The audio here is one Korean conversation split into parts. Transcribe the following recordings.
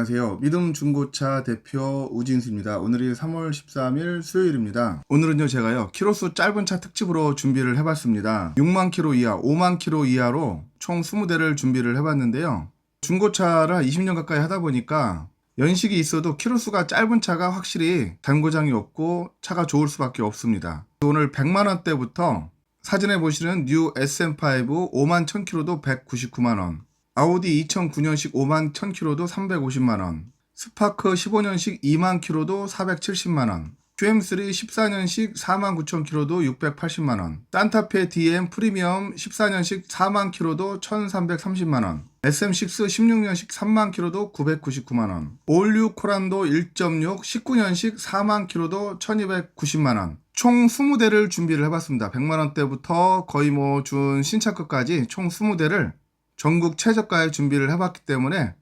안녕하세요. 믿음 중고차 대표 우진수입니다. 오늘이 3월 13일 수요일입니다. 오늘은요, 제가요, 키로수 짧은 차 특집으로 준비를 해봤습니다. 6만 키로 이하, 5만 키로 이하로 총 20대를 준비를 해봤는데요. 중고차를 한 20년 가까이 하다 보니까 연식이 있어도 키로수가 짧은 차가 확실히 잔고장이 없고 차가 좋을 수밖에 없습니다. 오늘 100만 원대부터 사진에 보시는 뉴 SM5 5만 1000km도 199만 원, 아우디 2009년식 5만 1000km도 350만원, 스파크 15년식 2만 km도 470만원, QM3 14년식 4만 9천 km도 680만원, 산타페 DM 프리미엄 14년식 4만 km도 1330만원, SM6 16년식 3만 km도 999만원, 올류 코란도 1.6 19년식 4만 km도 1290만원, 총 20대를 준비를 해봤습니다. 100만원대부터 거의 뭐 준 신차급까지 총 20대를 전국 최저가에 준비를 해봤기 때문에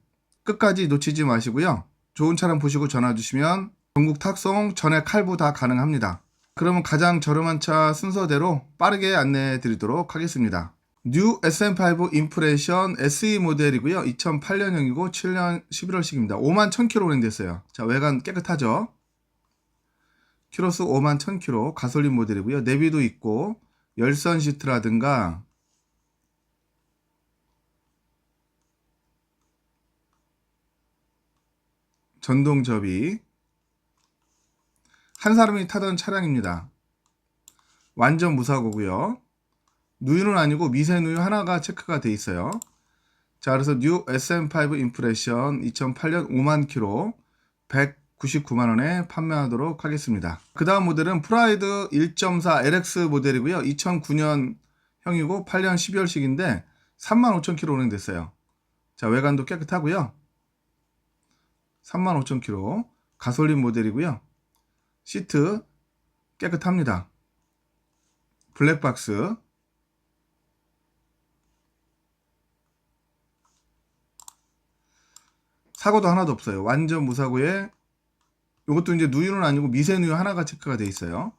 끝까지 놓치지 마시고요. 좋은 차량 보시고 전화 주시면 전국 탁송, 전액 할부 다 가능합니다. 그러면 가장 저렴한 차 순서대로 빠르게 안내해 드리도록 하겠습니다. 뉴 SM5 인프레션 SE 모델이고요. 2008년형이고 7년 11월식입니다. 5만 1000km 운행됐어요. 자, 외관 깨끗하죠? 키로수 5만 1000km 가솔린 모델이고요. 내비도 있고 열선 시트라든가 전동 접이 한 사람이 타던 차량입니다. 완전 무사고고요. 누유는 아니고 미세 누유 하나가 체크가 돼 있어요. 자, 그래서 뉴 SM5 인프레션 2008년 5만 킬로 199만 원에 판매하도록 하겠습니다. 그 다음 모델은 프라이드 1.4 LX 모델이고요. 2009년 형이고 8년 12월식인데 3만 5천 킬로 운행됐어요. 자, 외관도 깨끗하고요. 35,000km 가솔린 모델이고요. 시트 깨끗합니다. 블랙박스 사고도 하나도 없어요. 완전 무사고에 이것도 이제 누유는 아니고 미세누유 하나가 체크가 돼 있어요.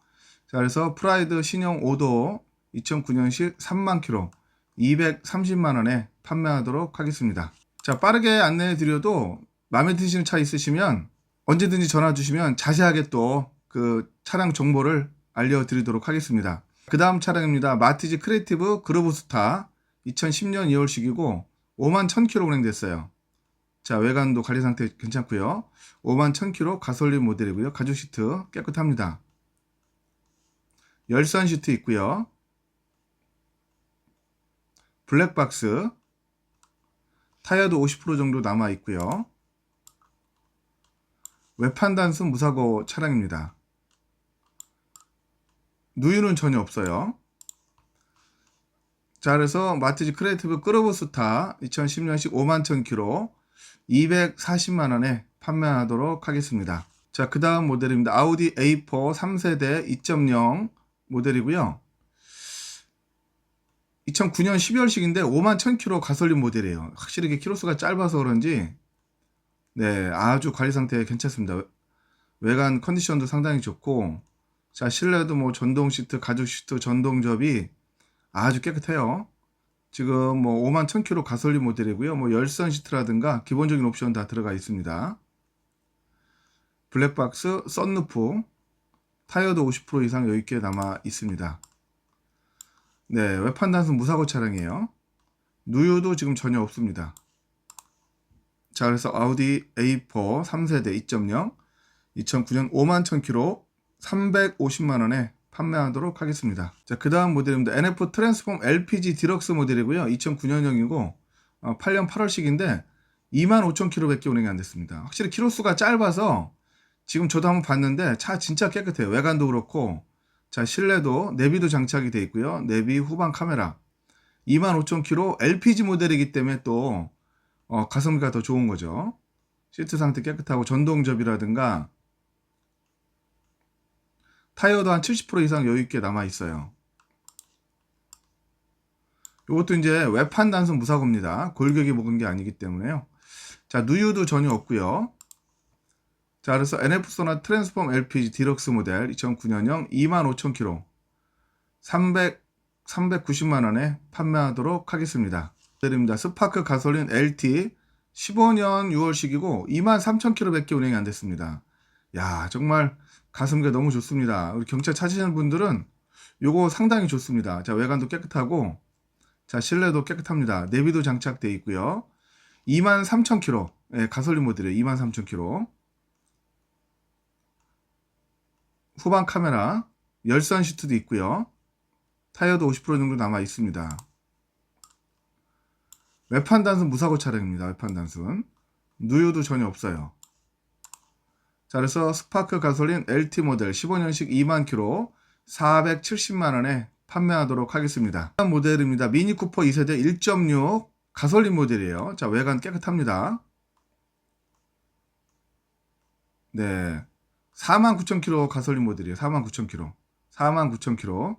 자, 그래서 프라이드 신형 5도 2009년식 3만 킬로 230만 원에 판매하도록 하겠습니다. 자, 빠르게 안내해 드려도 마음에 드시는 차 있으시면 언제든지 전화 주시면 자세하게 또 그 차량 정보를 알려드리도록 하겠습니다. 그 다음 차량입니다. 마티즈 크리에이티브 그루브스타 2010년 2월식이고 5만 1000km 운행됐어요. 자 외관도 관리 상태 괜찮고요. 5만 1000km 가솔린 모델이고요. 가죽 시트 깨끗합니다. 열선 시트 있고요. 블랙박스 타이어도 50% 정도 남아 있고요. 외판 단순 무사고 차량입니다. 누유는 전혀 없어요. 자, 그래서 마티즈 크리에이티브 크로브스타 2010년식 5만 1000km 240만원에 판매하도록 하겠습니다. 자, 그 다음 모델입니다. 아우디 A4 3세대 2.0 모델이고요. 2009년 12월식인데 5만 1000km 가솔린 모델이에요. 확실히 키로수가 짧아서 그런지 네, 아주 관리 상태 괜찮습니다. 외관 컨디션도 상당히 좋고, 자, 실내도 뭐 전동 시트, 가죽 시트, 전동 접이 아주 깨끗해요. 지금 뭐 5만 1000km 가솔린 모델이고요. 뭐 열선 시트라든가 기본적인 옵션 다 들어가 있습니다. 블랙박스, 썬루프, 타이어도 50% 이상 여유있게 남아 있습니다. 네, 외판 단순 무사고 차량이에요. 누유도 지금 전혀 없습니다. 자, 그래서 아우디 A4 3세대 2.0 2009년 5만 1000km 350만 원에 판매하도록 하겠습니다. 자, 그 다음 모델입니다. NF 트랜스폼 LPG 디럭스 모델이고요. 2009년형이고 8년 8월식인데 2만 5천 킬로밖에 운행이 안 됐습니다. 확실히 키로수가 짧아서 지금 저도 한번 봤는데 차 진짜 깨끗해요. 외관도 그렇고 자 실내도 내비도 장착이 돼 있고요. 내비 후방 카메라 2만 5천 킬로 LPG 모델이기 때문에 또 어, 가성비가 더 좋은 거죠. 시트 상태 깨끗하고 전동접이라든가 타이어도 한 70% 이상 여유있게 남아 있어요. 이것도 이제 외판 단순 무사고입니다. 골격이 먹은 게 아니기 때문에요. 자, 누유도 전혀 없고요. 자, 그래서 NF 소나 트랜스폼 LPG 디럭스 모델 2009년형 25,000km 300, 390만 원에 판매하도록 하겠습니다. 모델입니다. 스파크 가솔린 LT 15년 6월식이고 23,000km밖에 운행이 안 됐습니다. 야, 정말 가슴게 너무 좋습니다. 우리 경차 찾으시는 분들은 요거 상당히 좋습니다. 자, 외관도 깨끗하고 자, 실내도 깨끗합니다. 내비도 장착되어 있고요. 23,000km. 예, 가솔린 모델이에요. 23,000km. 후방 카메라, 열선 시트도 있고요. 타이어도 50% 정도 남아 있습니다. 외판 단순 무사고 차량입니다. 외판 단순. 누유도 전혀 없어요. 자, 그래서 스파크 가솔린 LT 모델 15년식 2만 킬로 470만 원에 판매하도록 하겠습니다. 모델입니다. 미니 쿠퍼 2세대 1.6 가솔린 모델이에요. 자, 외관 깨끗합니다. 네. 49,000km 가솔린 모델이에요. 49,000km. 49,000km.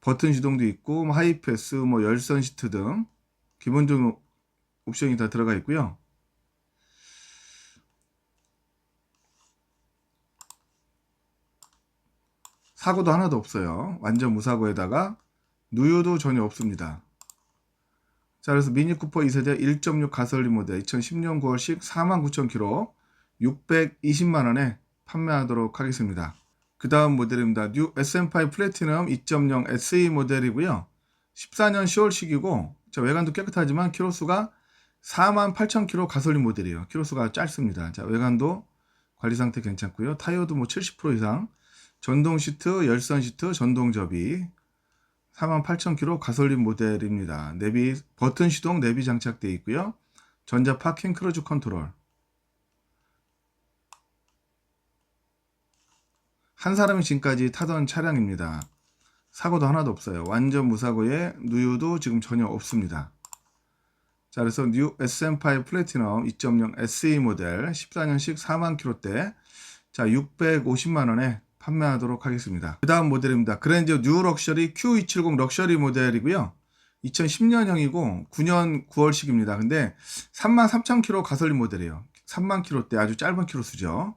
버튼 시동도 있고 뭐 하이패스, 뭐 열선 시트 등 기본적인 옵션이 다 들어가 있고요. 사고도 하나도 없어요. 완전 무사고에다가 누유도 전혀 없습니다. 자, 그래서 미니 쿠퍼 2세대 1.6 가솔린 모델 2010년 9월식 49,000km 620만 원에 판매하도록 하겠습니다. 그 다음 모델입니다. 뉴 SM5 플래티넘 2.0 SE 모델이고요. 14년 10월식이고 자, 외관도 깨끗하지만 키로수가 48,000km 가솔린 모델이에요. 키로수가 짧습니다. 자, 외관도 관리 상태 괜찮고요. 타이어도 뭐 70% 이상 전동 시트, 열선 시트, 전동 접이 48,000km 가솔린 모델입니다. 내비 버튼 시동 내비 장착되어 있고요. 전자 파킹 크루즈 컨트롤. 한 사람이 지금까지 타던 차량입니다. 사고도 하나도 없어요. 완전 무사고에 누유도 지금 전혀 없습니다. 자, 그래서 뉴 SM5 플래티넘 2.0 SE 모델 14년식 4만 킬로대 자, 650만 원에 판매하도록 하겠습니다. 그 다음 모델입니다. 그랜저 뉴 럭셔리 Q270 럭셔리 모델이고요. 2010년형이고 9년 9월식입니다. 근데 33,000km 가솔린 모델이에요. 3만 킬로대 아주 짧은 키로수죠.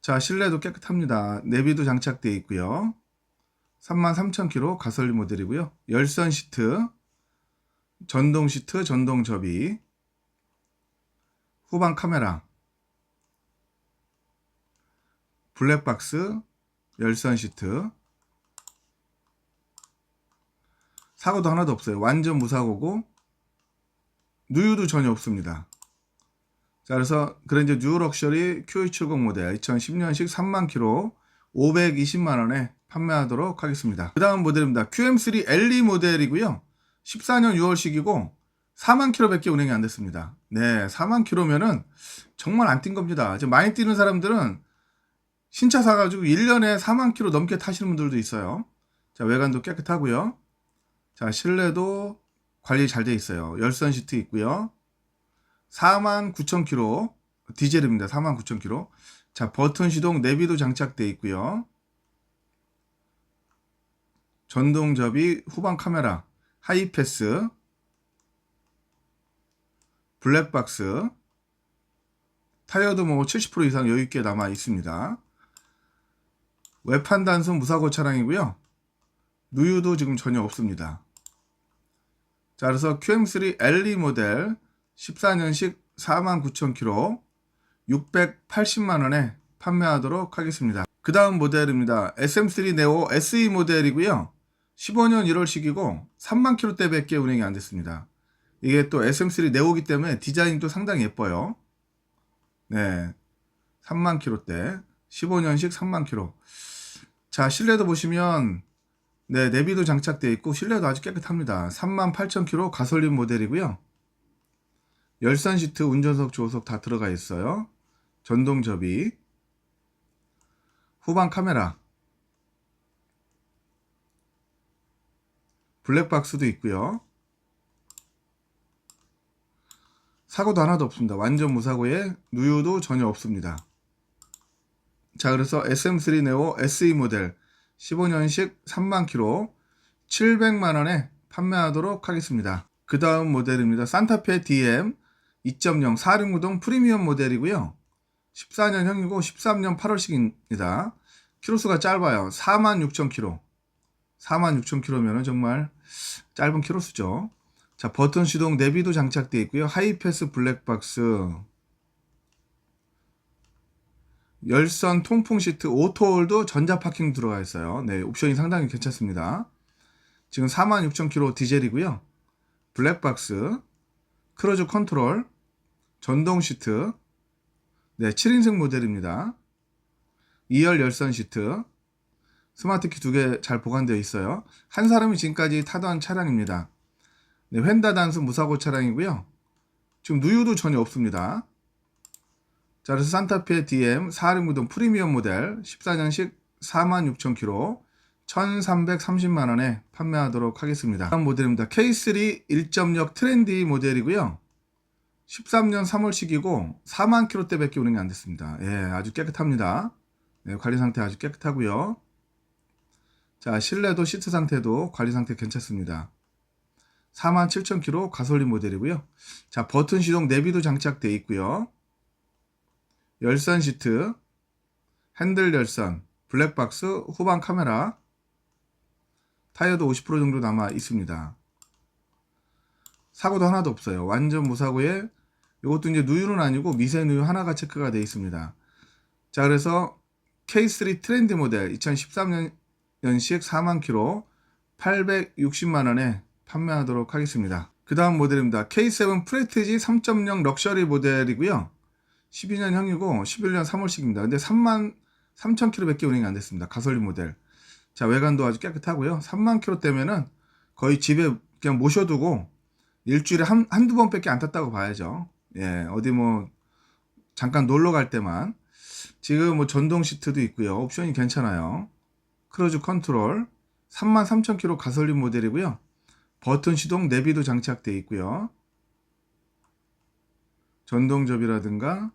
자, 실내도 깨끗합니다. 내비도 장착되어 있고요. 33,000km 가솔린 모델이고요. 열선 시트, 전동 시트, 전동 접이, 후방 카메라, 블랙박스, 열선 시트, 사고도 하나도 없어요. 완전 무사고고 누유도 전혀 없습니다. 자, 그래서 그랜저 뉴 럭셔리 Q270 모델 2010년식 3만 킬로 520만 원에 판매하도록 하겠습니다. 그 다음 모델입니다. QM3 LE 모델이고요. 14년 6월식이고 4만 킬로밖에 운행이 안 됐습니다. 네, 4만 킬로면은 정말 안 뛴 겁니다. 지금 많이 뛰는 사람들은 신차 사가지고 1년에 4만 킬로 넘게 타시는 분들도 있어요. 자, 외관도 깨끗하고요. 자, 실내도 관리 잘 돼 있어요. 열선 시트 있고요. 4만 9천 킬로 디젤입니다. 4만 9천 킬로. 자, 버튼 시동 내비도 장착돼 있고요. 전동 접이 후방 카메라, 하이패스, 블랙박스, 타이어도 뭐 70% 이상 여유 있게 남아 있습니다. 외판 단순 무사고 차량이고요. 누유도 지금 전혀 없습니다. 자, 그래서 QM3 LE 모델 14년식 49,000km 680만 원에 판매하도록 하겠습니다. 그 다음 모델입니다. SM3 네오 SE 모델이고요. 15년 1월식이고 3만 킬로대밖에 운행이 안 됐습니다. 이게 또 SM3 네오기 때문에 디자인도 상당히 예뻐요. 네. 3만 킬로대. 15년식 3만 킬로. 자, 실내도 보시면 네, 내비도 장착되어 있고 실내도 아주 깨끗합니다. 3만 8천 킬로 가솔린 모델이고요. 열선 시트, 운전석, 조수석 다 들어가 있어요. 전동 접이, 후방 카메라, 블랙박스도 있고요. 사고도 하나도 없습니다. 완전 무사고에 누유도 전혀 없습니다. 자, 그래서 SM3 네오 SE 모델 15년식 3만 킬로 700만 원에 판매하도록 하겠습니다. 그 다음 모델입니다. 산타페 DM 2.0 4륜구동 프리미엄 모델이고요. 14년형이고 13년 8월식입니다. 키로수가 짧아요. 4만 6천 킬로. 4만 6천 킬로면은 정말 짧은 키로수죠. 자, 버튼 시동 내비도 장착되어 있고요. 하이패스 블랙박스, 열선 통풍 시트, 오토홀도 전자 파킹 들어가 있어요. 네, 옵션이 상당히 괜찮습니다. 지금 46,000km 디젤이고요. 블랙박스, 크루즈 컨트롤, 전동 시트, 네, 7인승 모델입니다. 2열 열선 시트, 스마트키 두 개 잘 보관되어 있어요. 한 사람이 지금까지 타던 차량입니다. 네, 휀다 단수 무사고 차량이고요. 지금 누유도 전혀 없습니다. 자, 그래서 산타페 DM 4할인 구동 프리미엄 모델 14년식 46,000km 1,330만원에 판매하도록 하겠습니다. 다음 모델입니다. K3 1.6 트렌디 모델이고요. 13년 3월식이고 4만 킬로대 밖에 오는 게 안 됐습니다. 예, 아주 깨끗합니다. 네, 관리 상태 아주 깨끗하고요. 자, 실내도 시트 상태도 관리 상태 괜찮습니다. 47,000km 가솔린 모델이고요. 자, 버튼 시동 내비도 장착되어 있고요. 열선 시트, 핸들 열선, 블랙박스, 후방 카메라, 타이어도 50% 정도 남아 있습니다. 사고도 하나도 없어요. 완전 무사고에 이것도 이제 누유는 아니고 미세 누유 하나가 체크가 되어 있습니다. 자, 그래서 K3 트렌드 모델 2013년식 4만 킬로 860만 원에 판매하도록 하겠습니다. 그 다음 모델입니다. K7 프레티지 3.0 럭셔리 모델이고요. 12년형이고 11년 3월식입니다. 근데 3만 3천 킬로밖에 운행이 안 됐습니다. 가솔린 모델. 자, 외관도 아주 깨끗하고요. 3만 킬로 때면은 거의 집에 그냥 모셔두고 일주일에 한, 한두 번밖에 안 탔다고 봐야죠. 예, 어디 뭐 잠깐 놀러 갈 때만. 지금 뭐 전동 시트도 있고요. 옵션이 괜찮아요. 크루즈 컨트롤 33,000km 가솔린 모델이고요. 버튼 시동 내비도 장착되어 있고요. 전동 접이라든가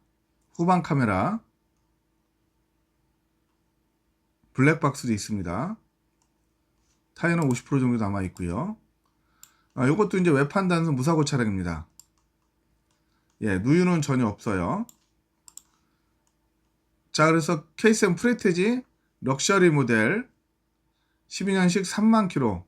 후방 카메라 블랙박스도 있습니다. 타이어는 50% 정도 남아 있고요. 아, 이것도 이제 외판 단수 무사고 차량입니다. 예, 누유는 전혀 없어요. 자, 그래서 K7 프레테지 럭셔리 모델 12년식 3만 킬로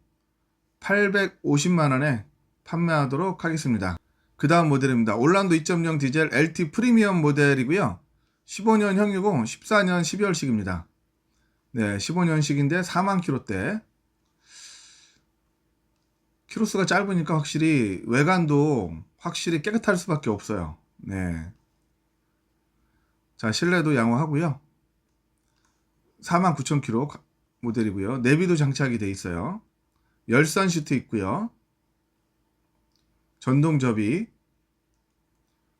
850만 원에 판매하도록 하겠습니다. 그 다음 모델입니다. 올란도 2.0 디젤 LT 프리미엄 모델이고요. 15년형이고 14년 12월식입니다. 네, 15년식인데 4만 킬로대. 키로수가 짧으니까 확실히 외관도 확실히 깨끗할 수밖에 없어요. 네. 자, 실내도 양호하고요. 49,000km 모델이고요. 내비도 장착이 돼 있어요. 열선 시트 있고요. 전동 접이,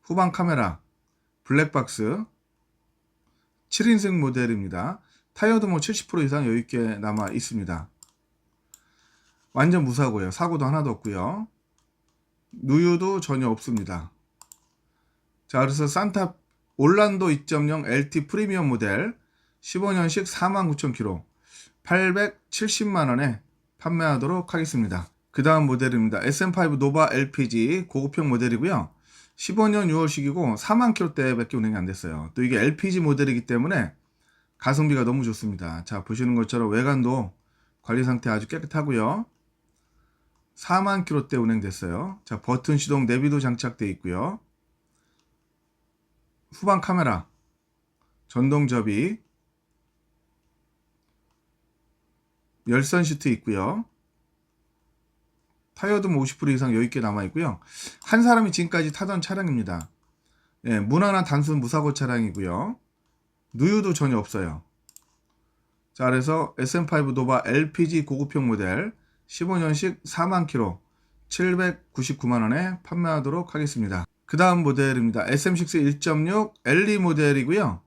후방 카메라, 블랙박스, 7인승 모델입니다. 타이어도 뭐 70% 이상 여유있게 남아 있습니다. 완전 무사고요. 사고도 하나도 없고요. 누유도 전혀 없습니다. 자, 그래서 산타 올란도 2.0 LT 프리미엄 모델 15년식 49,000km 870만원에 판매하도록 하겠습니다. 그 다음 모델입니다. SM5 노바 LPG 고급형 모델이고요. 15년 6월식이고 4만 킬로대밖에 운행이 안 됐어요. 또 이게 LPG 모델이기 때문에 가성비가 너무 좋습니다. 자 보시는 것처럼 외관도 관리 상태 아주 깨끗하고요. 4만 킬로대 운행됐어요. 자 버튼 시동 내비도 장착되어 있고요. 후방 카메라, 전동 접이, 열선 시트 있고요. 타이어도 뭐50% 이상 여유있게 남아있고요. 한 사람이 지금까지 타던 차량입니다. 예, 무난한 단순 무사고 차량이고요. 누유도 전혀 없어요. 자, 그래서 SM5 노바 LPG 고급형 모델 15년식 4만 킬로 799만 원에 판매하도록 하겠습니다. 그 다음 모델입니다. SM6 1.6 LE 모델이고요.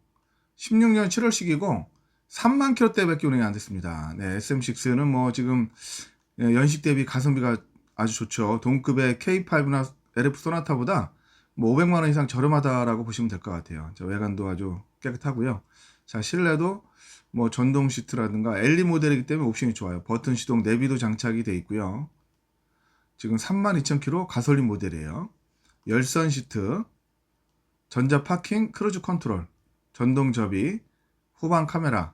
16년 7월식이고 3만 킬로대밖에 운행이 안 됐습니다. 네, SM6는 뭐 지금 예, 연식 대비 가성비가 아주 좋죠. 동급의 K5나 LF 소나타보다 뭐 500만 원 이상 저렴하다라고 보시면 될 것 같아요. 외관도 아주 깨끗하고요. 자, 실내도 뭐 전동 시트라든가 LE 모델이기 때문에 옵션이 좋아요. 버튼 시동 내비도 장착이 되어 있고요. 지금 32,000km 가솔린 모델이에요. 열선 시트, 전자 파킹, 크루즈 컨트롤, 전동 접이, 후방 카메라,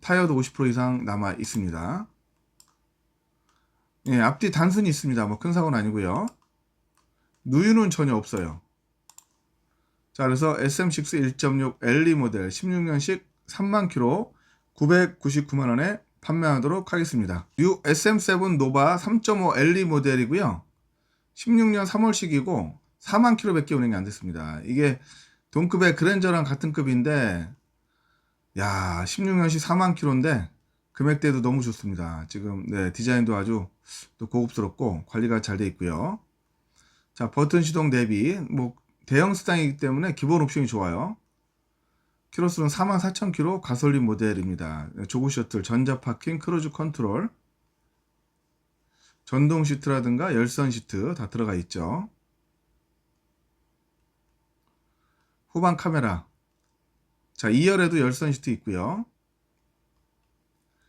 타이어도 50% 이상 남아 있습니다. 예, 앞뒤 단순히 있습니다. 뭐 큰 사고는 아니고요. 누유는 전혀 없어요. 자, 그래서 SM6 1.6 LE 모델 16년식 3만 킬로 999만 원에 판매하도록 하겠습니다. 뉴 SM7 노바 3.5 LE 모델이고요. 16년 3월식이고 4만 킬로밖에 운행이 안 됐습니다. 이게 동급의 그랜저랑 같은 급인데 야 16년식 4만 킬로인데 금액대도 너무 좋습니다. 지금 네, 디자인도 아주 또 고급스럽고 관리가 잘 돼 있고요. 자 버튼 시동 대비 뭐 대형 수당이기 때문에 기본 옵션이 좋아요. 키로수는 44,000km 가솔린 모델입니다. 조그 셔틀, 전자 파킹, 크루즈 컨트롤, 전동 시트라든가 열선 시트 다 들어가 있죠. 후방 카메라. 자, 2열에도 열선 시트 있고요.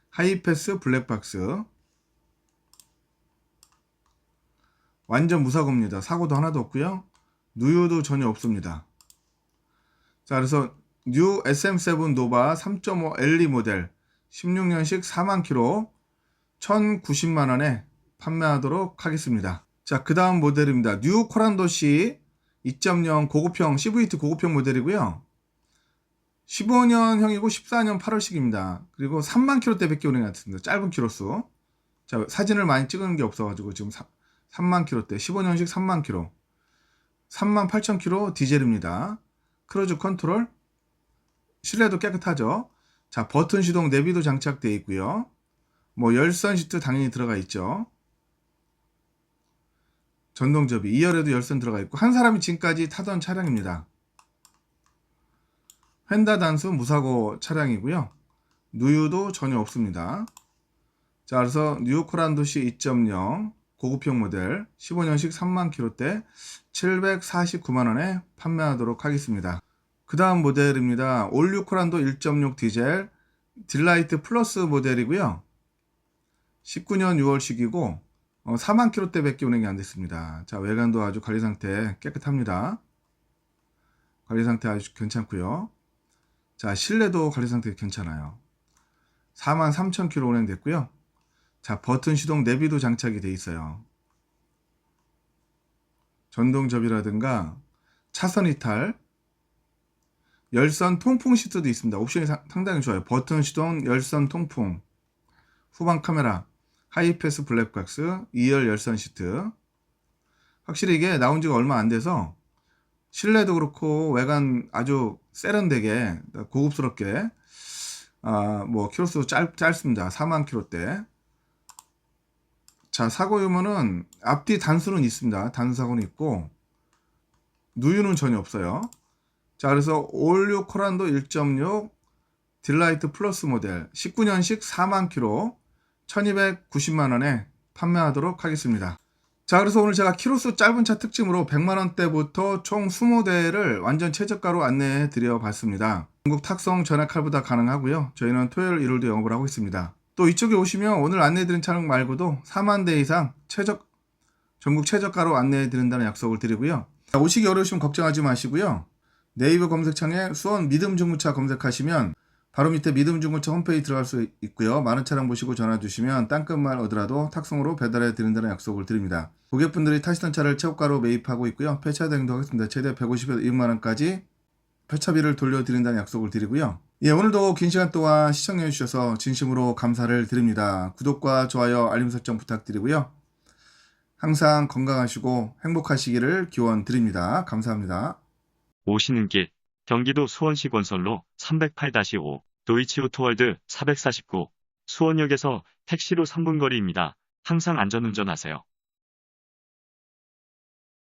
하이패스 블랙박스. 완전 무사고입니다. 사고도 하나도 없고요. 누유도 전혀 없습니다. 자, 그래서 뉴 SM7 노바 3.5 LE 모델 16년식 4만 킬로 1,090만 원에 판매하도록 하겠습니다. 자, 그 다음 모델입니다. 뉴 코란도시 2.0 고급형 CVT 고급형 모델이고요. 15년형이고 14년 8월식입니다. 그리고 3만 킬로대 밖에 운행이 안 됐습니다. 짧은 킬로수. 자, 사진을 많이 찍은 게 없어가지고 지금 3, 만 킬로대 15년식 3만 킬로 3만 8천 킬로 디젤입니다. 크루즈 컨트롤 실내도 깨끗하죠. 자 버튼 시동 내비도 장착되어 있고요. 뭐 열선 시트 당연히 들어가 있죠. 전동 접이 2열에도 열선 들어가 있고 한 사람이 지금까지 타던 차량입니다. 휀다 단수 무사고 차량이고요. 누유도 전혀 없습니다. 자 그래서 뉴 코란도시 2.0 고급형 모델 15년식 3만 킬로대 749만 원에 판매하도록 하겠습니다. 그 다음 모델입니다. 올류 코란도 1.6 디젤 딜라이트 플러스 모델이고요. 19년 6월식이고 4만 킬로대 밖에 운행이 안 됐습니다. 자 외관도 아주 관리 상태 깨끗합니다. 관리 상태 아주 괜찮고요. 자 실내도 관리 상태 괜찮아요. 4만 3천 킬로 운행됐고요. 자 버튼 시동 내비도 장착이 돼 있어요. 전동 접이라든가 차선 이탈 열선 통풍 시트도 있습니다. 옵션이 사- 상당히 좋아요. 버튼 시동, 열선 통풍, 후방 카메라, 하이패스 블랙박스, 2열 열선 시트. 확실히 이게 나온 지가 얼마 안 돼서 실내도 그렇고 외관 아주 세련되게 고급스럽게 아, 뭐 키로수 짧, 짧습니다. 4만 킬로대. 자, 사고 유무는 앞뒤 단수는 있습니다. 단수 사고는 있고 누유는 전혀 없어요. 자, 그래서 올류 코란도 1.6 딜라이트 플러스 모델 19년식 4만 킬로 1290만 원에 판매하도록 하겠습니다. 자, 그래서 오늘 제가 키로수 짧은 차 특징으로 100만 원대부터 총 20대를 완전 최저가로 안내해 드려 봤습니다. 중국 탁송 전화 칼보다 가능하고요. 저희는 토요일 일요일도 영업을 하고 있습니다. 또 이쪽에 오시면 오늘 안내해 드린 차량 말고도 4만 대 이상 최저 전국 최저가로 안내해 드린다는 약속을 드리고요. 자, 오시기 어려우시면 걱정하지 마시고요. 네이버 검색창에 수원 믿음 중고차 검색하시면 바로 밑에 믿음 중고차 홈페이지 들어갈 수 있고요. 많은 차량 보시고 전화 주시면 땅끝만 오더라도 탁송으로 배달해 드린다는 약속을 드립니다. 고객분들이 타시던 차를 최고가로 매입하고 있고요. 폐차 대행도 하겠습니다. 최대 150에서 200만 원까지 폐차비를 돌려드린다는 약속을 드리고요. 예, 오늘도 긴 시간 동안 시청해 주셔서 진심으로 감사를 드립니다. 구독과 좋아요, 알림 설정 부탁드리고요. 항상 건강하시고 행복하시기를 기원 드립니다. 감사합니다. 오시는 길 경기도 수원시 건설로 308-5 도이치오토월드 449 수원역에서 택시로 3분 거리입니다. 항상 안전운전하세요.